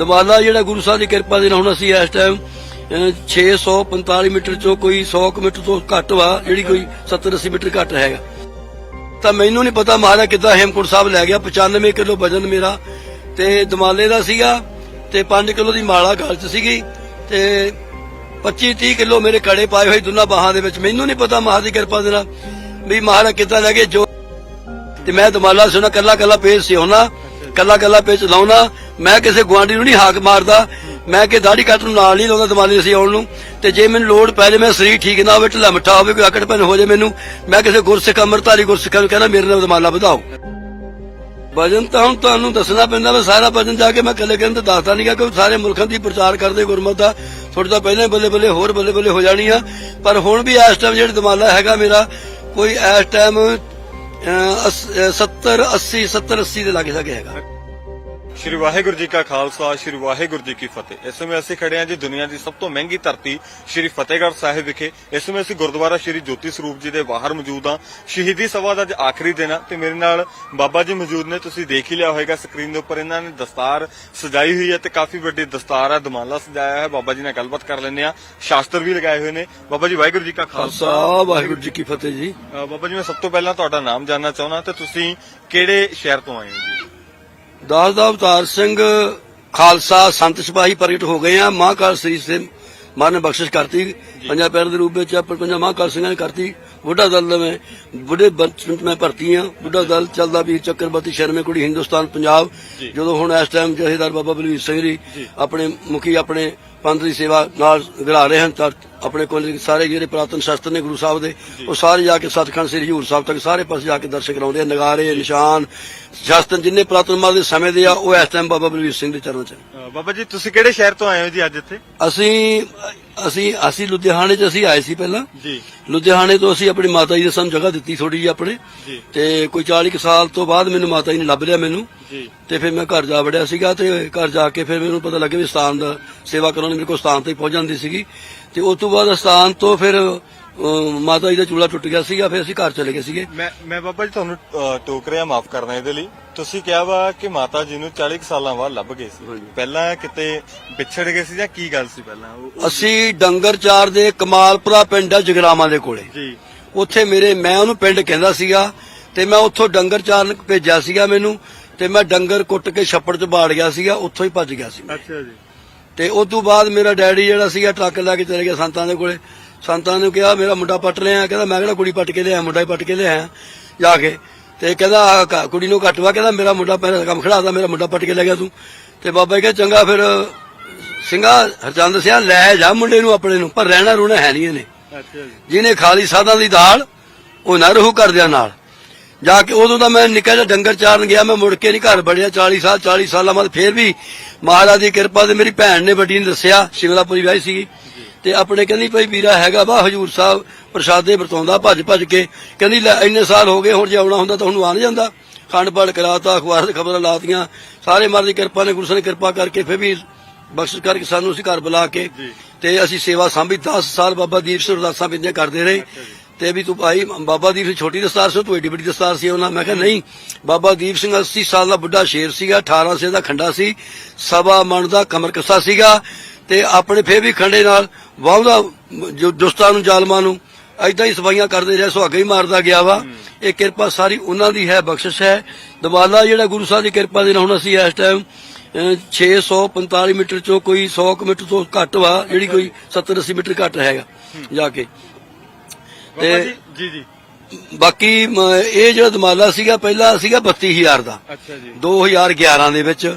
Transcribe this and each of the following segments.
ਦਵਾਲਾ ਜਿਹੜਾ ਗੁਰੂ ਸਾਹਿਬ ਦੀ ਕਿਰਪਾ ਦੇ ਨਾਲ ਹੁਣ ਅਸੀਂ ਇਸ ਟਾਈਮ 645 ਮੀਟਰ ਚੋਂ ਕੋਈ 100 ਮੀਟਰ ਤੋਂ ਘੱਟ ਵਾ, ਜਿਹੜੀ ਕੋਈ 70 80 ਮੀਟਰ ਘੱਟ ਹੈਗਾ ਤਾਂ ਮੈਨੂੰ ਨਹੀਂ ਪਤਾ ਮਹਾਰਾਜ ਕਿੱਦਾਂ ਹੇਮਕੁੰਟ ਸਾਹਿਬ ਲੈ ਗਿਆ 95 ਕਿਲੋ ਵਜਨ ਮੇਰਾ, ਤੇ ਦਮਾਲੇ ਦਾ ਸੀਗਾ, ਤੇ 5 ਕਿਲੋ ਦੀ ਮਾਲਾ ਗਲ 'ਚ ਸੀਗੀ, ਤੇ 25 30 ਕਿਲੋ ਮੇਰੇ ਕੜੇ ਪਾਏ ਹੋਏ ਦੋਨਾਂ ਬਾਹਾਂ ਦੇ ਵਿੱਚ। ਮੈਨੂੰ ਨਹੀਂ ਪਤਾ ਮਹਾਰਾਜ ਦੀ ਕਿਰਪਾ ਦੇ ਨਾਲ ਵੀ ਮਹਾਰਾਜ ਕਿੱਦਾਂ ਲੈ ਗਏ, ਜੋ ਤੇ ਮੈਂ ਦਮਾਲਾ ਸੁਣਾ ਕੱਲਾ ਕੱਲਾ ਪੇਜ ਸਿਉਣਾ ਕੱਲਾ ਕੱਲਾ ਪੇਜ ਲਾਉਣਾ, ਮੈਂ ਕਿਸੇ ਗੁਆਂਢੀ ਨੂੰ ਨਹੀਂ ਹਾਕ ਮਾਰਦਾ, ਮੈਂ ਕਿ ਦਾੜੀ ਕੱਟ ਨੂੰ ਨਾਲ ਨਹੀਂ ਲਾਉਂਦਾ ਦਮਾਲੇ ਸੀ ਆਉਣ ਨੂੰ। ਤੇ ਜੇ ਮੈਨੂੰ ਲੋੜ ਪੈ ਜੇ, ਮੈਂ ਸਰੀਰ ਠੀਕ ਨਾ ਹੋਵੇ, ਢਿੱਲਾ ਮਿੱਠਾ ਹੋਵੇ, ਕੋਈ ਆਕੜ ਪੈਨ ਹੋ ਜੇ ਮੈਨੂੰ, ਮੈਂ ਕਿਸੇ ਗੁਰਸਿੱਖ, ਅੰਮ੍ਰਿਤਧਾਰੀ ਗੁਰਸਿੱਖਾਂ ਨੂੰ ਕਹਿੰਦਾ, ਮੇਰੇ ਨਾਲ ਦਮਾਲਾ ਵਧਾਓ। ਭਜਨ ਤਾਂ ਹੁਣ ਤੁਹਾਨੂੰ ਦੱਸਣਾ ਪੈਂਦਾ, ਮੈਂ ਸਾਰਾ ਭਜਨ ਜਾ ਕੇ ਮੈਂ ਕੱਲੇ ਕਹਿੰਦਾ ਦੱਸਦਾ ਨਹੀਂਗਾ ਕਿ ਸਾਰੇ ਮੁਲਕਾਂ ਦੀ ਪ੍ਰਚਾਰ ਕਰਦੇ ਗੁਰਮਤ ਦਾ। ਥੋੜਾ ਤਾਂ ਪਹਿਲਾਂ ਬੱਲੇ ਬੱਲੇ, ਹੋਰ ਬੱਲੇ ਬੱਲੇ ਹੋ ਜਾਣੀ ਆ। ਪਰ ਹੁਣ ਵੀ ਇਸ ਟਾਈਮ ਜਿਹੜਾ ਦਮਾਲਾ ਹੈਗਾ ਮੇਰਾ, ਕੋਈ ਇਸ ਟਾਈਮ 70 80 70 80 ਦੇ ਲਾਗੇ ਲੱਗੇ ਹੈਗਾ। ਸ਼੍ਰੀ ਵਾਹਿਗੁਰੂ ਜੀ ਕਾ ਖਾਲਸਾ ਸ਼੍ਰੀ ਵਾਹਿਗੁਰੂ ਜੀ ਕੀ ਫਤਿਹ। ਇਸ ਸਮੇਂ ਅਸੀਂ ਖੜੇ ਹਾਂ ਜੀ ਦੁਨੀਆ ਦੀ ਸਭ ਤੋਂ ਮਹਿੰਗੀ ਧਰਤੀ ਸ਼੍ਰੀ ਫਤਿਹਗੜ੍ਹ ਸਾਹਿਬ ਵਿਖੇ। ਇਸ ਸਮੇਂ ਅਸੀਂ ਗੁਰਦੁਆਰਾ ਸ਼੍ਰੀ ਜੋਤੀ ਸਰੂਪ ਜੀ ਦੇ ਬਾਹਰ ਮੌਜੂਦ ਹਾਂ। ਸ਼ਹੀਦੀ ਸਭਾ ਦਾ ਅੱਜ ਆਖਰੀ ਦਿਨ ਆ ਤੇ ਮੇਰੇ ਨਾਲ ਬਾਬਾ ਜੀ ਮੌਜੂਦ ਨੇ ਤੁਸੀਂ ਦੇਖ ਹੀ ਲਿਆ ਹੋਵੇਗਾ ਸਕਰੀਨ ਦੇ ਉੱਪਰ ਇਹਨਾਂ ਨੇ ਦਸਤਾਰ ਸਜਾਈ ਹੋਈ ਹੈ ਤੇ ਕਾਫੀ ਵੱਡੀ ਦਸਤਾਰ ਹੈ ਦਮਾਲਾ ਸਜਾਇਆ ਹੈ ਬਾਬਾ ਜੀ ਨਾਲ ਗੱਲਬਾਤ ਕਰ ਲੈਂਦੇ ਆ ਸ਼ਾਸਤਰ ਵੀ ਲਗਾਏ ਹੋਏ ਨੇ। ਬਾਬਾ ਜੀ ਵਾਹਿਗੁਰੂ ਜੀ ਕਾ ਖਾਲਸਾ। ਵਾਹਿਗੁਰੂ ਜੀ ਕੀ ਫਤਿਹ ਜੀ। ਬਾਬਾ ਜੀ ਮੈਂ ਸਭ ਤੋਂ ਪਹਿਲਾਂ ਤੁਹਾਡਾ ਨਾਮ ਜਾਨਣਾ ਚਾਹੁੰਦਾ ਤੇ ਤੁਸੀਂ ਕਿਹੜੇ ਸ਼ਹਿਰ ਤੋਂ ਆਏ ਹੋ ਜੀ? ਦਾਸ ਦਾ ਅਵਤਾਰ ਸਿੰਘ ਖਾਲਸਾ ਸੰਤ ਸਿਪਾਹੀ ਪ੍ਰਗਟ ਹੋ ਗਏ ਆ। ਮਹਾਕਾਲ ਸ੍ਰੀ ਸੇ ਮਨ ਬਖਸ਼ਿਸ਼ ਕਰਤੀ। ਪੰਜਾਂ ਪੈਰ ਦੇ ਰੂਪ ਵਿੱਚ ਪੰਜਾਂ ਮਹਾਕਾਲ ਸਿੰਘਾਂ ਨੇ ਕਰਤੀ। ਬੁੱਢਾ ਦਲ ਮੈਂ ਬੁੱਢੇ ਬਚਪਨ ਚ ਮੈਂ ਭਰਤੀ ਆ ਬੁੱਢਾ ਦਲ ਚੱਲਦਾ ਵੀ ਚੱਕਰਵਰਤੀ ਸ਼ਰਮੇ ਕੁੜੀ ਹਿੰਦੁਸਤਾਨ ਪੰਜਾਬ। ਜਦੋਂ ਹੁਣ ਇਸ ਟਾਈਮ ਜਥੇਦਾਰ ਬਾਬਾ ਬਲਵੀਰ ਸਿੰਘ ਜੀ ਆਪਣੇ ਮੁਖੀ ਆਪਣੇ ਪੰਥ ਦੀ ਸੇਵਾ ਨਾਲ ਗਰਾ ਰਹੇ ਹਨ ਤਾਂ ਆਪਣੇ ਕੋਲ ਸਾਰੇ ਜਿਹੜੇ ਪ੍ਰਾਤਨ ਸ਼ਸਤਰ ਨੇ ਗੁਰੂ ਸਾਹਿਬ ਦੇ ਉਹ ਸਾਰੇ ਜਾ ਕੇ ਸੱਚਖੰਡ ਸ੍ਰੀ ਹਜ਼ੂਰ ਸਾਹਿਬ ਤੱਕ ਸਾਰੇ ਪਾਸੇ ਜਾ ਕੇ ਦਰਸ਼ਨ ਕਰਾਉਂਦੇ ਆ ਨਗਾਰੇ ਨਿਸ਼ਾਨ ਸ਼ਸਤਰ ਜਿੰਨੇ ਪ੍ਰਾਤਨ ਮਾਲ ਦੇ ਸਮੇਂ ਦੇ ਆ ਉਹ ਇਸ ਟਾਈਮ ਬਾਬਾ ਬਲਵੀਰ ਸਿੰਘ ਦੇ ਚਰਨਾਂ 'ਚ ਬਾਬਾ ਜੀ ਤੁਸੀਂ ਕਿਹੜੇ ਸ਼ਹਿਰ ਤੋਂ ਆਏ ਹੋ ਜੀ ਅੱਜ ਇੱਥੇ? ਅਸੀਂ ਅਸੀਂ ਅਸੀਂ ਲੁਧਿਆਣੇ 'ਚ ਅਸੀਂ ਆਏ ਸੀ ਪਹਿਲਾਂ। ਜੀ। ਲੁਧਿਆਣੇ ਤੋਂ ਅਸੀਂ ਆਪਣੀ ਮਾਤਾ ਜੀ ਨੇ ਸਾਨੂੰ ਜਗ੍ਹਾ ਦਿੱਤੀ ਥੋੜੀ ਜਿਹੀ ਆਪਣੇ। ਜੀ। ਤੇ ਕੋਈ 40 ਕੁ ਸਾਲ ਤੋਂ ਬਾਅਦ ਮੈਨੂੰ ਮਾਤਾ ਜੀ ਨੇ ਲੱਭ ਲਿਆ ਮੈਨੂੰ। ਜੀ। ਤੇ ਫਿਰ ਮੈਂ ਘਰ ਜਾ ਵੜਿਆ ਸੀਗਾ ਤੇ ਘਰ ਜਾ ਕੇ ਫਿਰ ਮੈਨੂੰ ਪਤਾ ਲੱਗਿਆ ਵੀ ਸਥਾਨ ਦਾ ਸੇਵਾ ਕਰਾਉਣੀ ਮੇਰੇ ਕੋਲ ਸਥਾਨ ਤੇ ਪਹੁੰਚ ਜਾਂਦੀ ਸੀਗੀ। ਤੇ ਉਸ ਤੋਂ ਬਾਅਦ ਸਥਾਨ ਤੋਂ ਫਿਰ ਅਹ, ਮਾਤਾ ਜੀ ਦਾ ਚੂਲਾ ਟੁੱਟ ਗਿਆ ਸੀਗਾ ਫਿਰ ਅਸੀਂ ਘਰ ਚਲੇ ਗਏ ਸੀਗੇ। ਮੈਂ ਮੈਂ ਬਾਬਾ ਜੀ ਤੁਹਾਨੂੰ ਅ, ਟੋਕ ਰਿਹਾ ਮਾਫ ਕਰਨਾ ਇਹਦੇ ਲਈ। ਤੁਸੀਂ ਕਿਹਾ ਵਾ ਕਿ ਮਾਤਾ ਜੀ ਨੂੰ 40 ਕੁ ਸਾਲਾਂ ਬਾਅਦ ਲੱਭ ਗਏ ਸੀ। ਹਾਂਜੀ। ਪਹਿਲਾਂ ਕਿਤੇ ਵਿਛੜ ਗਏ ਸੀ ਜਾਂ ਕੀ ਗੱਲ ਸੀ ਪਹਿਲਾਂ? ਉਹ- ਅਸੀਂ ਡੰਗਰਚਾਰ ਦੇ ਕਮਾਲਪੁਰਾ ਪਿੰਡ ਆ ਜਗਰਾਵਾਂ ਦੇ ਕੋਲੇ। ਜੀ। ਉੱਥੇ ਮੇਰੇ ਮੈਂ ਉਹਨੂੰ ਪਿੰਡ ਕਹਿੰਦਾ ਸੀਗਾ ਤੇ ਮੈਂ ਉੱਥੋਂ ਡੰਗਰ ਚਾਰਨ ਭੇਜਿਆ ਸੀਗਾ ਮੈਨੂੰ ਤੇ ਮੈਂ ਡੰਗਰ ਕੁੱਟ ਕੇ ਛੱਪੜ 'ਚ ਬਾੜ ਗਿਆ ਸੀਗਾ ਉੱਥੋਂ ਹੀ ਭੱਜ ਗਿਆ ਸੀ ਮੈਂ। ਅੱਛਾ ਜੀ। ਤੇ ਉਸ ਤੋਂ ਬਾਅਦ ਮੇਰਾ ਡੈਡੀ ਜਿਹੜਾ ਸੀਗਾ ਟਰੱਕ ਲੈ ਕੇ ਚਲੇ ਗਿਆ ਸੰਤਾਂ ਦੇ ਕੋਲੇ। ਸੰਤਾਂ ਨੇ ਕਿਹਾ ਮੇਰਾ ਮੁੰਡਾ ਪੱਟ ਲਿਆ ਕਹਿੰਦਾ ਮੈਂ ਕਿਹੜਾ ਕੁੜੀ ਪੱਟ ਕੇ ਲਿਆ ਮੁੰਡਾ ਹੀ ਪੱਟ ਕੇ ਲਿਆ ਜਾ ਕੇ। ਤੇ ਕਹਿੰਦਾ ਕ- ਕੁੜੀ ਨੂੰ ਘੱਟਵਾ ਕਹਿੰਦਾ ਮੇਰਾ ਮੁੰਡਾ ਪਹਿਲਾਂ ਕੰਮ ਖੜਾਦਾ ਮੇਰਾ ਮੁੰਡਾ ਪੱਟ ਕੇ ਲੈ ਗਿਆ ਤੂੰ। ਤੇ ਬਾਬਾ ਜੀ ਕਹਿੰਦਾ ਚੰਗਾ ਫਿਰ ਸਿੰਘਾ ਹਰਚੰਦ ਸਿਆ ਲੈ ਜਾ ਮੁੰਡੇ ਨੂੰ ਆਪਣੇ ਨੂੰ। ਪਰ ਰਹਿਣਾ ਰੂਣਾ ਹੈ ਨਹੀਂ ਇਹਨੇ। ਅੱਛਾ ਜੀ। ਜਿਹਨੇ ਖਾਲੀ ਸਾਧਾਂ ਦੀ ਦਾਲ ਉਹ ਨਾ ਰਹੂ ਕਰਦਿਆਂ ਨਾਲ। ਜਾ ਕੇ ਉਦੋਂ ਤਾਂ ਮੈਂ ਨਿੱਕਾ ਜਿਹਾ ਡੰਗਰ ਚਾਰਨ ਗਿਆ ਮੈਂ ਮੁੜ ਕੇ ਨਹੀਂ ਘਰ ਬੜਿਆ 40 ਸਾਲ 40 ਸਾਲਾਂ ਬਾਅਦ ਫੇਰ ਵੀ ਮਹਾਰਾਜ ਦੀ ਕਿਰਪਾ ਤੇ ਮੇਰੀ ਭੈਣ ਨੇ ਵੱਡੀ ਨੇ ਦੱਸਿਆ ਸ਼ਿਮਲਾਪੁਰੀ ਵਿਆਹੀ ਸੀ ਤੇ ਆਪਣੇ ਕਹਿੰਦੀ ਭਾਈ ਵੀਰਾ ਹੈਗਾ ਵਾ ਹਜੂਰ ਸਾਹਿਬ ਪ੍ਰਸ਼ਾਦੇ ਵਰਤਾਉਂਦਾ ਭੱਜ ਭੱਜ ਕੇ। ਕਹਿੰਦੀ ਲੈ ਇੰਨੇ ਸਾਲ ਹੋ ਗਏ ਹੁਣ ਜੇ ਆਉਣਾ ਹੁੰਦਾ ਤਾਂ ਹੁਣ ਆ ਨਹੀਂ ਜਾਂਦਾ। ਖੰਡ ਪਾਠ ਕਰਾਤਾ ਅਖਬਾਰ ਦੇ ਖਬਰਾਂ ਲਾਤੀਆਂ। ਸਾਰੇ ਦੀ ਕਿਰਪਾ ਨੇ ਗੁਰੂ ਸਾਹਿਬ ਨੇ ਕਿਰਪਾ ਕਰਕੇ ਫੇਰ ਵੀ ਬਖਸ਼ਿਸ਼ ਕਰਕੇ ਸਾਨੂੰ ਅਸੀਂ ਘਰ ਬੁਲਾ ਕੇ। ਤੇ ਅਸੀਂ ਸੇਵਾ ਸਾਂਭੀ। 10 ਸਾਲ ਬਾਬਾ ਦੀਪ ਸਿੰਘ ਅਰਦਾਸਾਂ ਬਿੰਦੇ ਕਰਦੇ ਰਹੇ। ਤੇ ਵੀ ਤੂੰ ਭਾਈ ਬਾਬਾ ਦੀਪ ਸਿੰਘ ਛੋਟੀ ਦਸਤਾਰ ਸੀ ਤੂੰ ਏਡੀ ਵੱਡੀ ਦਸਤਾਰ ਸੀ ਉਹਨਾਂ। ਮੈਂ ਕਿਹਾ ਨਹੀਂ ਬਾਬਾ ਦੀਪ ਸਿੰਘ 80 ਸਾਲ ਦਾ ਬੁੱਢਾ ਸ਼ੇਰ ਸੀਗਾ 18 ਸੇ ਦਾ ਖੰਡਾ ਸੀ। ਸਵਾ ਮਣ ਦਾ ਕਮਰ ਕੱਸਾ ਸੀਗਾ। ਤੇ ਆਪਣੇ ਫੇਰ ਵੀ ਖੰਡੇ ਨਾਲ ਵਾਹੁਦਾ ਜੋ ਦੁਸਤਾਂ ਨੂੰ ਜ਼ਾਲਮਾਂ ਨੂੰ ਐਦਾਂ ਹੀ ਸਫਾਈਆਂ ਕਰਦੇ ਰਿਹਾ ਸੁਹਾਗਾ ਹੀ ਮਾਰਦਾ ਗਿਆ ਵਾ। ਇਹ ਕਿਰਪਾ ਸਾਰੀ ਉਹਨਾਂ ਦੀ ਹੈ ਬਖਸ਼ਿਸ਼ ਹੈ। ਦਵਾਲਾ ਜਿਹੜਾ ਗੁਰੂ ਸਾਹਿਬ ਦੀ ਕਿਰਪਾ ਦੇ ਨਾਲ ਹੁਣ ਅਸੀਂ ਇਸ ਟਾਈਮ 645 ਮੀਟਰ ਚੋਂ ਕੋਈ 100 ਕੁ ਮੀਟਰ ਤੋਂ ਘੱਟ ਵਾ ਜਿਹੜੀ ਕੋਈ 70 80 ਮੀਟਰ ਘੱਟ ਹੈਗਾ ਜਾ ਕੇ। ਤੇ- ਜੀ ਜੀ ਬਾਕੀ ਇਹ ਜਿਹੜਾ ਦਮਾਲਾ ਸੀਗਾ ਪਹਿਲਾਂ ਸੀਗਾ 32000 ਦਾ। ਅੱਛਾ ਜੀ। 2011 ਦੇ ਵਿੱਚ।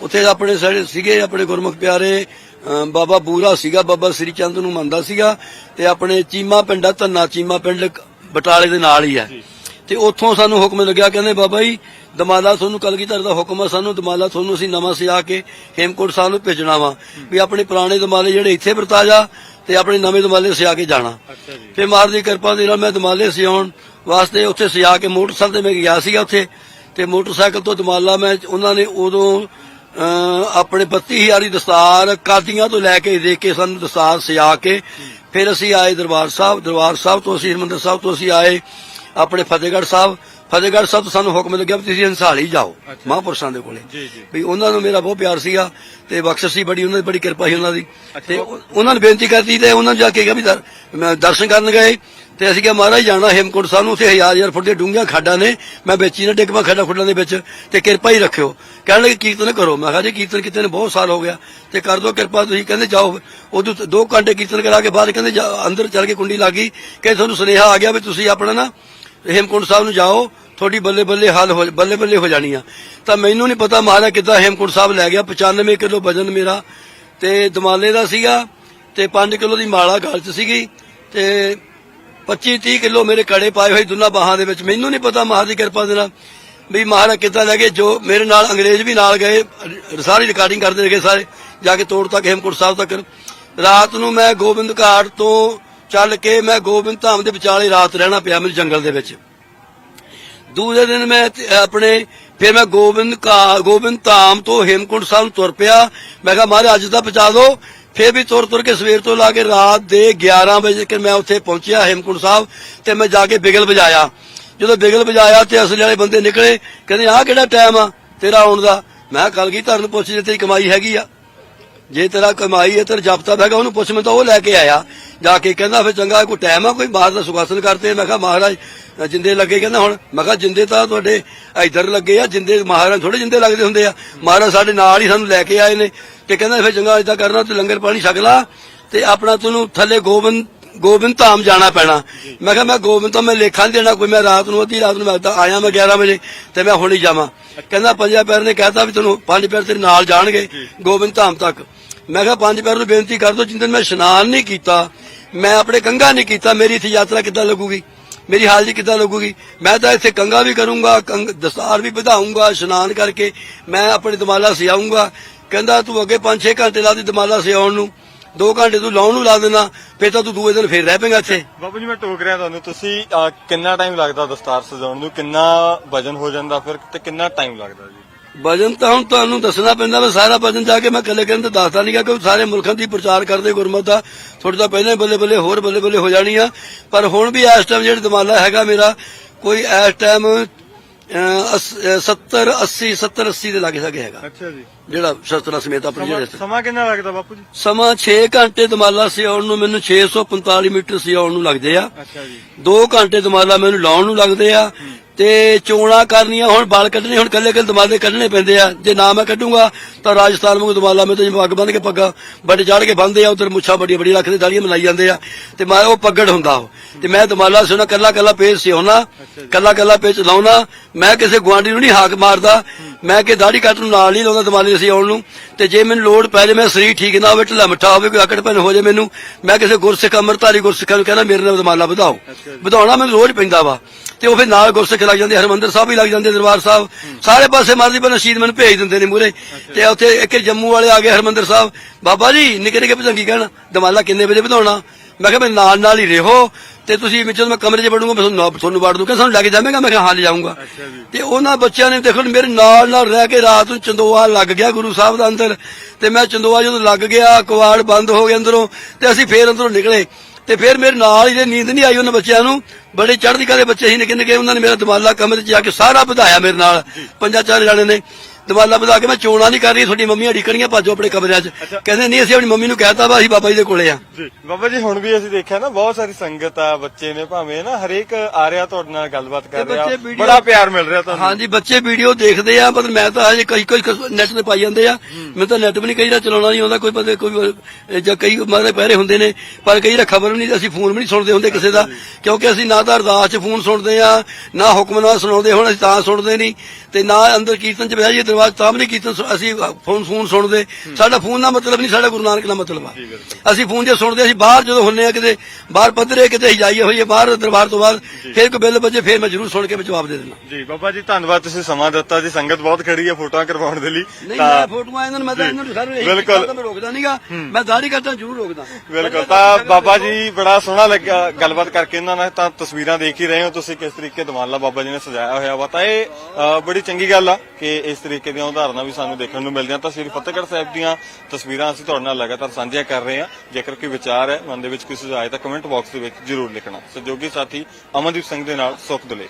ਉੱਥੇ ਆਪਣੇ ਸਾਡੇ ਸੀਗੇ ਆਪਣੇ ਗੁਰਮੁਖ ਪਿਆਰੇ ਬਾਬਾ ਬੂਰਾ ਸੀਗਾ ਬਾਬਾ ਸ੍ਰੀ ਚੰਦ ਨੂੰ ਮੰਨਦਾ ਸੀਗਾ ਤੇ ਆਪਣੇ ਚੀਮਾ ਪਿੰਡਾ ਧੰਨਾ ਚੀਮਾ ਪਿੰਡ ਬਟਾਲੇ ਦੇ ਨਾਲ ਹੀ ਹੈ ਤੇ ਉੱਥੋਂ ਸਾਨੂੰ ਹੁਕਮ ਲੱਗਿਆ ਕਹਿੰਦੇ ਬਾਬਾ ਜੀ ਦਮਾਲਾ ਤੁਹਾਨੂੰ ਕਲਗੀਧਰ ਦਾ ਹੁਕਮ ਆ ਸਾਨੂੰ ਦਮਾਲਾ ਤੁਹਾਨੂੰ ਅਸੀਂ ਨਵਾਂ ਸਿਆ ਕੇ ਹੇਮਕੋਟ ਸਾਹਿਬ ਨੂੰ ਭੇਜਣਾ ਵਾ ਵੀ ਆਪਣੇ ਪੁਰਾਣੇ ਦਮਾਲੇ ਜਿਹੜੇ ਇੱਥੇ ਵਰਤਾ ਜਾ ਤੇ ਆਪਣੇ ਨਵੇਂ ਦਮਾਲੇ ਸਿਆ ਕੇ ਜਾਣਾ। ਫਿਰ ਮਾਰ ਦੀ ਕਿਰਪਾ ਦੇ ਨਾਲ ਮੈਂ ਦਮਾਲੇ ਸਿਆਉਣ ਵਾਸਤੇ ਉੱਥੇ ਸਿਆ ਕੇ ਮੋਟਰਸਾਈਕਲ ਤੇ ਮੈਂ ਗਿਆ ਸੀਗਾ ਉੱਥੇ ਤੇ ਮੋਟਰਸਾਈਕਲ ਤੋਂ ਦਮਾਲਾ ਮੈਂ ਉਹਨਾਂ ਨੇ ਉਦੋਂ ਆਪਣੇ 32000 ਦੀ ਦਸਤਾਰ ਕਾਦੀਆਂ ਤੋਂ ਲੈ ਕੇ ਦੇ ਕੇ ਸਾਨੂੰ ਦਸਤਾਰ ਸਿਆ ਕੇ ਫਿਰ ਅਸੀਂ ਆਏ ਦਰਬਾਰ ਸਾਹਿਬ। ਦਰਬਾਰ ਸਾਹਿਬ ਤੋਂ ਅਸੀਂ ਹਰਿਮੰਦਰ ਸਾਹਿਬ ਤੋਂ ਅਸੀਂ ਆਏ ਆਪਣੇ ਫਤਿਹਗੜ੍ਹ ਸਾਹਿਬ। ਫਤਿਹਗੜ੍ਹ ਸਾਹਿਬ ਤੋਂ ਸਾਨੂੰ ਹੁਕਮ ਲੱਗਿਆ ਵੀ ਤੁਸੀਂ ਹੰਸਾਲੀ ਜਾਓ ਮਹਾਂਪੁਰਸ਼ਾਂ ਦੇ ਕੋਲੇ। ਜੀ, ਜੀ। ਵੀ ਉਹਨਾਂ ਨੂੰ ਮੇਰਾ ਬਹੁਤ ਪਿਆਰ ਸੀਗਾ ਤੇ ਬਖਸ਼ਿਸ਼ ਸੀ ਬੜੀ ਉਹਨਾਂ ਦੀ ਬੜੀ ਕਿਰਪਾ ਸੀ ਉਹਨਾਂ ਦੀ। ਤੇ ਉਹ- ਉਹਨਾਂ ਨੇ ਬੇਨਤੀ ਕਰਤੀ ਤੇ ਉਹਨਾਂ ਨੇ ਜਾ ਕੇ ਕਿਹਾ ਵੀ ਦਰਸ਼ਨ ਕਰਨ ਗਏ। ਤੇ ਅਸੀਂ ਕਿਹਾ, ਮਹਾਰਾਜ, ਜਾਣਾ ਹੇਮਕੁੰਟ ਸਾਹਿਬ ਨੂੰ, ਉੱਥੇ ਹਜ਼ਾਰ ਹਜ਼ਾਰ ਫੁੱਟ ਦੇ ਡੂੰਘੀਆਂ ਖਾਡਾਂ ਨੇ। ਮੈਂ ਵਿੱਚ ਹੀ ਨਾ ਡਿੱਗਵਾ ਖਾਡਾ ਖੁੱਡਾਂ ਦੇ ਵਿੱਚ ਤੇ ਕਿਰਪਾ ਹੀ ਰੱਖਿਓ। ਕਹਿਣ ਲੱਗੇ, ਕੀਰਤਨ ਕਰੋ। ਮੈਂ ਕਿਹਾ, ਜੀ ਕੀਰਤਨ ਕੀਤੇ ਨੇ, ਬਹੁਤ ਸਾਲ ਹੋ ਗਿਆ। ਤੇ ਕਰ ਦੋ ਕਿਰਪਾ, ਤੁਸੀਂ ਕਹਿੰਦੇ ਜਾਓ। ਉਦੋਂ ਦੋ ਘੰਟੇ ਕੀਰਤਨ ਕਰਾ ਕੇ ਬਾਅਦ ਕਹਿੰਦੇ ਅੰਦਰ ਚੱਲ ਕੇ ਕੁੰਡੀ ਲੱਗੀ ਕਿ ਤੁਹਾਨੂੰ ਸੁਨੇਹਾ ਆ ਗਿਆ ਵੀ ਤੁਸੀਂ ਆਪਣਾ ਨਾ ਹੇਮਕੁੰਟ ਸਾਹਿਬ ਨੂੰ ਜਾਓ। ਤੁਹਾਡੀ ਬੱਲੇ ਬੱਲੇ ਹਾਲ ਹੋ ਬੱਲੇ ਬੱਲੇ ਹੋ ਜਾਣੀ ਆ। ਤਾਂ ਮੈਨੂੰ ਨਹੀਂ ਪਤਾ ਮਹਾਰਾਜ ਕਿੱਦਾਂ ਹੇਮਕੁੰਟ ਸਾਹਿਬ ਲੈ ਗਿਆ। 95 ਕਿਲੋ ਵਜਨ ਮੇਰਾ ਤੇ ਦਮਾਲੇ ਦਾ ਸੀਗਾ ਤੇ 5 ਕਿਲੋ ਦੀ ਮਾਲਾ ਗਲ 'ਚ ਸੀਗੀ ਤੇ 25 30 ਕਿਲੋ ਮੇਰੇ ਕੜੇ ਪਾਏ ਹੋਏ ਦੋਨਾਂ ਬਾਹਾਂ ਦੇ ਵਿੱਚ। ਮੈਨੂੰ ਨਹੀਂ ਪਤਾ ਮਹਾਰਾਜ ਦੀ ਕਿਰਪਾ ਦੇ ਨਾਲ ਵੀ ਮਹਾਰਾਜ ਕਿੱਦਾਂ ਲੈ ਜੋ ਮੇਰੇ ਨਾਲ ਅੰਗਰੇਜ਼ ਵੀ ਨਾਲ ਗਏ, ਸਾਰੀ ਰਿਕਾਰਡਿੰਗ ਕਰਦੇ ਰਹੇ ਸਾਰੇ, ਜਾ ਕੇ ਤੋੜ ਤੱਕ, ਹੇਮਕੁੰਟ ਸਾਹਿਬ ਤੱਕ। ਰਾਤ ਨੂੰ ਮੈਂ ਗੋਬਿੰਦ ਘਾਟ ਤੋਂ ਚੱਲ ਕੇ ਮੈਂ ਗੋਬਿੰਦ ਧਾਮ ਦੇ ਵਿਚਾਲੇ ਰਾਤ ਰਹਿਣਾ ਪਿਆ ਮੈਨੂੰ ਜੰਗਲ ਦੇ ਵਿੱਚ। ਦੂਜੇ ਦਿਨ ਮੈਂ ਆਪਣੇ, ਫਿਰ ਮੈਂ ਗੋਬਿੰਦ ਕਾ ਗੋਬਿੰਦ ਧਾਮ ਤੋਂ ਹੇਮਕੁੰਟ ਸਾਹਿਬ ਨੂੰ ਤੁਰ ਪਿਆ। ਮੈਂ ਕਿਹਾ, ਮਹਾਰਾਜ, ਅੱਜ ਤਾਂ ਪਹੁੰਚਾ ਦਿਓ। ਫੇਰ ਵੀ ਤੁਰ ਤੁਰ ਕੇ ਸਵੇਰ ਤੋਂ ਲਾ ਕੇ ਰਾਤ ਦੇ 11 ਵਜੇ ਕਿ ਮੈਂ ਉੱਥੇ ਪਹੁੰਚਿਆ ਹੇਮਕੁੰਟ ਸਾਹਿਬ ਤੇ ਮੈਂ ਜਾ ਕੇ ਬਿਗਲ ਵਜਾਇਆ। ਜਦੋਂ ਬਿਗਲ ਵਜਾਇਆ ਤੇ ਅਸਲ ਵਾਲੇ ਬੰਦੇ ਨਿਕਲੇ, ਕਹਿੰਦੇ, ਆਹ ਕਿਹੜਾ ਟਾਈਮ ਆ ਤੇਰਾ ਆਉਣ ਦਾ? ਮੈਂ ਕੱਲ ਕੀ ਧਰਨ ਪੁੱਛ ਜੇ ਤੇਰੀ ਕਮਾਈ ਹੈਗੀ ਆ? ਜੇ ਤੇਰਾ ਕਮਾਈ ਹੈ, ਤੇਰਾ ਜਪਤਾ ਹੈਗਾ ਉਹਨੂੰ ਪੁੱਛ, ਮੈਂ ਤਾਂ ਉਹ ਲੈ ਕੇ ਆਇਆ। ਜਾ ਕੇ ਕਹਿੰਦਾ, ਫਿਰ ਚੰਗਾ, ਕੋਈ ਟਾਈਮ ਆ, ਕੋਈ ਬਾਹਰ ਦਾ ਸੁਖਾਸਨ ਕਰਦੇ ਮੈਂ ਕਿਹਾ, ਮਹਾਰਾਜ ਜਿੰਦੇ ਲੱਗੇ, ਕਹਿੰਦਾ ਹੁਣ, ਮੈਂ ਕਿਹਾ, ਜਿੰਦੇ ਤਾਂ ਤੁਹਾਡੇ ਇੱਧਰ ਲੱਗੇ ਆ, ਜਿੰਦੇ ਮਹਾਰਾਜ ਥੋੜੇ ਜਿੰਦੇ ਲੱਗਦੇ ਹੁੰਦੇ ਆ। ਮਹਾਰਾਜ ਸਾਡੇ ਨਾਲ ਹੀ ਸਾਨੂੰ ਲੈ ਕੇ ਆਏ ਨੇ ਤੇ ਕਹਿੰਦਾ, ਫਿਰ ਚੰਗਾ ਇਦਾਂ ਕਰਨਾ, ਤੂੰ ਲੰਗਰ ਪਾਣੀ ਛਕ ਲਾ ਤੇ ਆਪਣਾ ਤੈਨੂੰ ਥੱਲੇ ਗੋਬਿੰਦ ਗੋਬਿੰਦ ਧਾਮ ਜਾਣਾ ਪੈਣਾ। ਮੈਂ ਕਿਹਾ, ਮੈਂ ਗੋਬਿੰਦ ਧਾਮ ਮੈਂ ਲੇਖਾ ਨੀ ਦੇਣਾ, ਕੋਈ ਮੈਂ ਰਾਤ ਨੂੰ ਅੱਧੀ ਰਾਤ ਨੂੰ ਮੈਂ ਤਾਂ ਆਇਆ, ਮੈਂ 11 ਵਜੇ, ਤੇ ਮੈਂ ਹੁਣ ਹੀ ਜਾਵਾਂ। ਕਹਿੰਦਾ, ਪੰਜਾ ਪੈਰ ਨੇ ਕਹਿਤਾ ਵੀ ਤੈਨੂੰ ਪੰਜ ਪੈਰ ਤੇਰੇ ਨਾਲ ਜਾਣਗੇ, ਗੋਬਿੰਦ ਧਾਮ ਤੱਕ। ਮੈਂ ਕਿਹਾ, ਪੰਜ ਪੈਰ ਨੂੰ ਬੇਨਤੀ ਕਰ ਦੋ, ਜਿੰਨ ਮੈਂ ਇਸ਼ਨਾਨ ਨਹੀਂ ਕੀਤਾ, ਮੈਂ ਆਪਣੇ ਕੰਗਾ ਨਹੀਂ ਕੀਤਾ, ਮੇਰੀ ਇੱਥੇ ਯਾਤਰਾ ਕਿੱਦਾਂ ਲੱਗੂਗੀ? ਮੇਰੀ ਹਾਜ਼ਰੀ ਕਿੱਦਾਂ ਲੱਗੂਗੀ? ਮੈਂ ਤਾਂ ਇੱਥੇ ਕੰਗਾ ਵੀ ਕਰੂੰਗਾ ਕੰਗ ਦਸਤਾਰ ਵੀ ਵਧਾਉਂਗਾ ਇਸ਼ਨਾਨ ਕਰਕੇ ਮੈਂ ਆਪਣੇ ਦਮਾਲਾ ਸਿਆਉਂਗਾ ਕਹਿੰਦਾ, ਤੂੰ ਅੱਗੇ 5-6 ਘੰਟੇ ਲਾ ਦੀ ਦਮਾਲਾ ਸਿਆਉਣ ਨੂੰ। 2 ਘੰਟੇ ਤੂੰ ਲਾਉਣ ਨੂੰ ਲਾ ਦੇਣਾ ਫਿਰ ਤਾਂ ਤੂੰ ਦੂਏ ਦਿਨ ਫੇਰ ਰਹਿ ਪਏਗਾ ਇੱਥੇ। ਬਾਬੂ ਜੀ ਮੈਂ ਟੋਕ ਰਿਹਾ ਤੁਹਾਨੂੰ ਤੁਸੀਂ ਅਹ, ਕਿੰਨਾ ਟਾਈਮ ਲੱਗਦਾ ਦਸਤਾਰ ਸਜਾਉਣ ਨੂੰ? ਕਿੰਨਾ ਵਜਨ ਹੋ ਜਾਂਦਾ ਫਿਰ ਤੇ ਕਿੰਨਾ ਟਾਈਮ ਲੱਗਦਾ ਜੀ? ਵਜਨ ਤਾਂ ਹੁਣ ਤੁਹਾਨੂੰ ਦੱਸਣਾ ਪੈਂਦਾ ਵਾ ਸਾਰਾ ਵਜਨ ਜਾ ਕੇ ਮੈਂ ਕੱਲੇ ਕਰਨ ਤੇ ਦੱਸਦਾ ਨਹੀਂਗਾ ਕਿ ਸਾਰੇ ਮੁਲਕਾਂ ਦੀ ਪ੍ਰਚਾਰ ਕਰਦੇ ਗੁਰਮਤ ਦਾ। ਥੋੜਾ ਤਾਂ ਪਹਿਲਾਂ ਹੀ ਬੱਲੇ ਬੱਲੇ ਹੋਰ ਬੱਲੇ ਬੱਲੇ ਹੋ ਜਾਣੀ ਆ। ਪਰ ਹੁਣ ਵੀ ਇਸ ਟਾਈਮ ਜਿਹੜਾ ਦਮਾਲਾ ਹੈਗਾ ਮੇਰਾ ਕੋਈ ਇਸ ਟਾਈਮ 70 80 70 80 ਦੇ ਲਾਗੇ ਸਾਗੇ ਹੈਗਾ। ਅੱਛਾ ਜੀ। ਜਿਹੜਾ ਸ਼ਸਤਰਾਂ ਸਮੇਤ ਆਪਣੇ ਜਿਹੜੇ ਸਮਾਂ ਕਿੰਨਾ ਲੱਗਦਾ ਬਾਪੂ ਜੀ? ਸਮਾਂ 6 ਘੰਟੇ ਦਮਾਲਾ ਸਿਆਉਣ ਨੂੰ ਮੈਨੂੰ 645 ਮੀਟਰ ਸਿਆਉਣ ਨੂੰ ਲੱਗਦੇ ਆ। ਅੱਛਾ ਜੀ। 2 ਘੰਟੇ ਦਮਾਲਾ ਮੈਨੂੰ ਲਾਉਣ ਨੂੰ ਲੱਗਦੇ ਆ। ਤੇ ਚੋਣਾ ਕਰਨੀਆਂ ਹੁਣ ਬਾਲ ਕੱਢਣੇ ਹੁਣ ਕੱਲੇ ਕੱਲੇ ਦਮਾਲੇ ਕੱਢਣੇ ਪੈਂਦੇ ਆ। ਜੇ ਨਾ ਮੈਂ ਕੱਢੂੰਗਾ ਤਾਂ ਰਾਜਸਥਾਨ ਨੂੰ ਦਮਾਲਾ ਮੈਂ ਤਾਂ ਪੱਗ ਬੰਨ ਕੇ ਪੱਗਾ ਬੜੇ ਚੜ ਕੇ ਬੰਨਦੇ ਆ ਉਧਰ ਮੁੱਛਾਂ ਬੜੀਆਂ ਬੜੀਆਂ ਰੱਖਦੇ ਦਾੜੀਆਂ ਮਲਾਈ ਜਾਂਦੇ ਆ। ਤੇ ਮੈਂ ਉਹ ਪੱਗੜ ਹੁੰਦਾ ਉਹ। ਤੇ ਮੈਂ ਦਮਾਲਾ ਸਿਉਣਾ ਕੱਲਾ ਕੱਲਾ ਪੇਜ ਸਿਉਣਾ ਕੱਲਾ ਕੱਲਾ ਪੇਜ ਲਾਉਣਾ। ਮੈਂ ਕਿਸੇ ਗੁਆਂਢੀ ਨੂੰ ਨਹੀਂ ਹਾਕ ਮਾਰਦਾ। ਮੈਂ ਕਿ ਦਾੜੀ ਕੱਟ ਨੂੰ ਨਾਲ ਨਹੀਂ ਲਾਉਂਦਾ ਦਮਾਲੇ ਅਸੀਂ ਆਉਣ ਨੂੰ। ਤੇ ਜੇ ਮੈਨੂੰ ਲੋੜ ਪੈ ਜੇ ਮੈਂ ਸਰੀਰ ਠੀਕ ਨਾ ਹੋਵੇ ਢਿੱਲਾ ਮਿੱਠਾ ਹੋਵੇ ਕੋਈ ਆਕੜ ਭਨ ਹੋ ਜੇ ਮੈਨੂੰ ਮੈਂ ਕਿਸੇ ਗੁਰਸਿੱਖ ਅੰਮ੍ਰਿਤਧਾਰੀ ਗੁਰਸਿੱਖਾਂ ਨੂੰ ਕਹਿੰਦਾ ਮੇਰੇ ਨਾਲ ਦਮਾਲਾ ਵਧਾਓ। ਵਧਾਉਣਾ ਮੈਨੂੰ ਰੋਜ਼ ਪੈਂਦਾ ਵਾ। ਤੇ ਉਹ ਫਿਰ ਨਾਲ ਗੁਰਸਿੱਖ ਲੱਗ ਜਾਂਦੇ ਹਰਮੰਦਰ ਸਾਹਿਬ ਵੀ ਲੱਗ ਜਾਂਦੇ ਦਰਬਾਰ ਸਾਹਿਬ। ਸਾਰੇ ਪਾਸੇ ਮਰਦੀ ਪਰ ਨਸ਼ੀਦ ਮੈਨੂੰ ਭੇਜ ਦਿੰਦੇ ਨੇ ਮੂਰੇ ਤੇ ਉੱਥੇ ਇੱਕ ਜੰਮੂ ਵਾਲੇ ਆ ਗਏ ਹਰਮੰਦਰ ਸਾਹਿਬ। ਬਾਬਾ ਜੀ ਨਿੱਕੇ ਨਿੱਕੇ ਭਜੰਗੀ ਕਹਿਣ ਦਮਾਲਾ ਕਿੰਨੇ ਵਜੇ ਵਧਾਉਣਾ? ਮੈਂ ਕਿਹਾ ਮੈਂ ਨਾਲ ਨਾਲ ਹੀ ਰਹੋ। ਤੇ ਤੁਸੀਂ ਵਿੱਚ ਜਦੋਂ ਮੈਂ ਕਮਰੇ 'ਚ ਵੜੂੰਗਾ ਮੈਂ ਤੁਹਾਨੂੰ ਤੁਹਾਨੂੰ ਵੜ ਦੂੰਗਾ ਸਾਨੂੰ ਲੈ ਕੇ ਜਾਵੇਂਗਾ? ਮੈਂ ਕਿਹਾ ਹਾਂ ਲੈ ਜਾਊਂਗਾ। ਤੇ ਉਹਨਾਂ ਬੱਚਿਆਂ ਨੇ ਦੇਖੋ ਮੇਰੇ ਨਾਲ ਨਾਲ ਰਹਿ ਕੇ ਰਾਤ ਨੂੰ ਚੰਦੋਆ ਲੱਗ ਗਿਆ ਗੁਰੂ ਸਾਹਿਬ ਦਾ ਅੰਦਰ। ਤੇ ਮੈਂ ਚੰਦੋਆ ਜਦੋਂ ਲੱਗ ਗਿਆ ਕਵਾੜ ਬੰਦ ਹੋ ਗਿਆ ਅੰਦਰੋਂ ਤੇ ਅਸੀਂ ਫੇਰ ਅੰਦਰੋਂ ਨਿਕਲੇ। ਤੇ ਫਿਰ ਮੇਰੇ ਨਾਲ ਹੀ ਜੇ ਨੀਂਦ ਨਹੀਂ ਆਈ ਉਹਨਾਂ ਬੱਚਿਆਂ ਨੂੰ ਬੜੇ ਚੜ੍ਹਦੀ ਕਲੇ ਬੱਚੇ ਸੀ ਨਿੱਕੇ ਨਿੱਕੇ ਉਹਨਾਂ ਨੇ ਮੇਰਾ ਦਮਾਲਾ ਕਮਰੇ 'ਚ ਜਾ ਕੇ ਸਾਰਾ ਵਧਾਇਆ ਮੇਰੇ ਨਾਲ ਪੰਜਾਂ ਚਾਰ ਜਾਣੇ ਨੇ। ਦਮਾਲਾ ਵਧਾ ਕੇ ਮੈਂ ਚੋਣਾ ਨਹੀਂ ਕਰ ਰਹੀ ਤੁਹਾਡੀ ਮੰਮੀ ਅੜੀਕਣੀਆਂ ਭਾਜੋ ਆਪਣੇ ਕਮਰਿਆਂ 'ਚ। ਕਹਿੰਦੇ ਨਹੀਂ ਅਸੀਂ ਆਪਣੀ ਮੰਮੀ ਨੂੰ ਕਹਿਤਾ ਵਾ ਅਸੀਂ ਬਾਬਾ ਜੀ ਦੇ ਕੋਲੇ ਆ। ਜੀ ਬਾਬਾ ਜੀ ਹੁਣ ਵੀ ਅਸੀਂ ਦੇਖਿਆ ਨਾ ਬਹੁਤ ਸਾਰੀ ਸੰਗਤ ਆ ਬੱਚੇ ਨੇ ਭਾਵੇਂ ਨਾ ਹਰੇਕ ਆ ਰਿਹਾ ਤੁਹਾਡੇ ਨਾਲ ਗੱਲਬਾਤ ਕਰ ਰਿਹਾ। ਬੜਾ ਪਿਆਰ ਮਿਲ ਰਿਹਾ ਤੁਹਾਨੂੰ। ਹਾਂਜੀ ਬੱਚੇ ਵੀਡੀਓ ਦੇਖਦੇ ਆ ਪਰ ਮੈਂ ਤਾਂ ਹਜੇ ਕਈ ਕਈ ਨੈਟ ਤੇ ਪਾਈ ਜਾਂਦੇ ਆ। ਮੈਨੂੰ ਤਾਂ ਨੈਟ ਵੀ ਨਹੀਂ ਕਈ ਦਾ ਚਲਾਉਣਾ ਨਹੀਂ ਆਉਂਦਾ ਕੋਈ ਪਤਾ ਕੋਈ ਜਾਂ ਕਈ ਮਾਰੇ ਪਹਿਰੇ ਹੁੰਦੇ ਨੇ ਪਰ ਕਈ ਦਾ ਖਬਰ ਨਹੀਂ ਅਸੀਂ ਫੋਨ ਵੀ ਨਹੀਂ ਸੁਣਦੇ ਹੁੰਦੇ ਕਿਸੇ ਦਾ ਕਿਉਂਕਿ ਅਸੀਂ ਨਾ ਤਾਂ ਅਰਦਾਸ 'ਚ ਫੋਨ ਸੁਣਦੇ ਆ ਨਾ ਹੁਕਮਨਾਮਾ ਸੁਣਾਉਂਦੇ ਹੁਣ ਅਸੀਂ ਤਾਂ ਸੁਣਦੇ ਨਹੀਂ ਤੇ ਨਾ ਅੰਦਰ ਕੀਰਤਨ 'ਚ ਬਹਿ ਜਾਈਏ ਦਰਵਾਜ਼ੇ ਤਾਂ ਨਹੀਂ ਸੁ- ਅਸੀਂ ਫੋਨ ਫੋਨ ਸੁਣਦੇ। ਸਾਡਾ ਫੋਨ ਦਾ ਮਤਲਬ ਨਹੀਂ ਸਾਡਾ ਗੁਰੂ ਨਾਨਕ ਦਾ ਮਤਲਬ ਆ। ਅਸੀਂ ਫੋਨ ਜੇ ਸੁਣਦੇ ਅਸੀਂ ਬਾਹਰ ਜਦੋਂ ਹੁੰਨੇ ਆ ਕਿਤੇ ਬਾਹਰ ਪੱਧਰੇ ਕਿਤੇ ਜਾਈਏ ਹੋਈਏ ਬਾਹਰ ਦਰਬਾਰ ਤੋਂ ਬਾਅਦ ਫਿਰ ਕੋਈ ਬਿੱਲ ਵੱਜੇ ਫਿਰ ਮੈਂ ਜ਼ਰੂਰ ਸੁਣ ਕੇ ਮੈਂ ਜਵਾਬ ਦੇ ਦਿੰਦਾ। ਜੀ ਬਾਬਾ ਜੀ ਧੰਨਵਾਦ ਤੁਸੀਂ ਸਮਾਂ ਦਿੱਤਾ ਜੀ। ਸੰਗਤ ਬਹੁਤ ਖੜੀ ਹੈ ਫੋਟੋਆਂ ਕਰਵਾਉਣ ਦੇ ਲਈ। ਨਹੀਂ ਮੈਂ ਫੋਟੋਆਂ ਇਹਨਾਂ ਨੂੰ ਮੈਂ ਤਾਂ ਇਹਨਾਂ ਨੂੰ ਸਾਰੇ ਬਿਲਕੁਲ। ਮੈਂ ਰੋਕਦਾ ਨਹੀਂਗਾ। ਮੈਂ ਦਾੜੀ ਕਰਦਾ ਜ਼ਰੂਰ ਰੋਕਦਾ। ਬਿਲਕੁਲ। ਤਾਂ ਬਾਬਾ ਜੀ ਬੜਾ ਸੋਹਣਾ ਲੱਗਾ ਗੱਲਬਾਤ ਕਰਕੇ ਇਹਨਾਂ ਨਾਲ। ਤਾਂ ਤਸਵੀਰਾਂ ਦੇਖ ਹੀ ਰਹੇ ਹੋ ਤੁਸੀਂ ਕਿਸ ਤਰੀਕੇ ਦਮਾਲਾ ਬਾਬਾ ਜੀ ਨੇ ਸਜਾਇਆ ਹੋਇਆ ਵਾ। ਤਾਂ ਇਹ ਬੜੀ ਚੰਗੀ ਗੱਲ ਆ ਕਿ ਇਸ ਤਰੀਕੇ ਦੀਆਂ ਉਦਾਹਰਨਾਂ ਵੀ ਸਾਨੂੰ ਦੇਖਣ ਨੂੰ ਮਿਲਦੀਆਂ। ਤਾਂ ਸ੍ਰੀ ਫਤਿਹਗੜ੍ਹ ਸਾਹਿਬ ਦੀਆਂ ਤਸਵੀਰਾਂ ਅਸੀਂ ਤੁਹਾਡੇ ਨਾਲ ਲਗਾਤਾਰ ਸਾਂਝੀਆਂ ਕਰ ਰਹੇ ਹਾਂ। ਜੇਕਰ ਕੋਈ ਵਿਚਾਰ ਹੈ, ਮਨ ਦੇ ਵਿੱਚ ਕੋਈ ਸੁਝਾਅ ਹੈ, ਤਾਂ ਕਮੈਂਟ ਬਾਕਸ ਦੇ ਵਿੱਚ ਜ਼ਰੂਰ ਲਿਖਣਾ। ਸਹਿਯੋਗੀ ਸਾਥੀ ਅਮਨਦੀਪ ਸਿੰਘ ਦੇ ਨਾਲ ਸੁਖ ਦੁਲੇ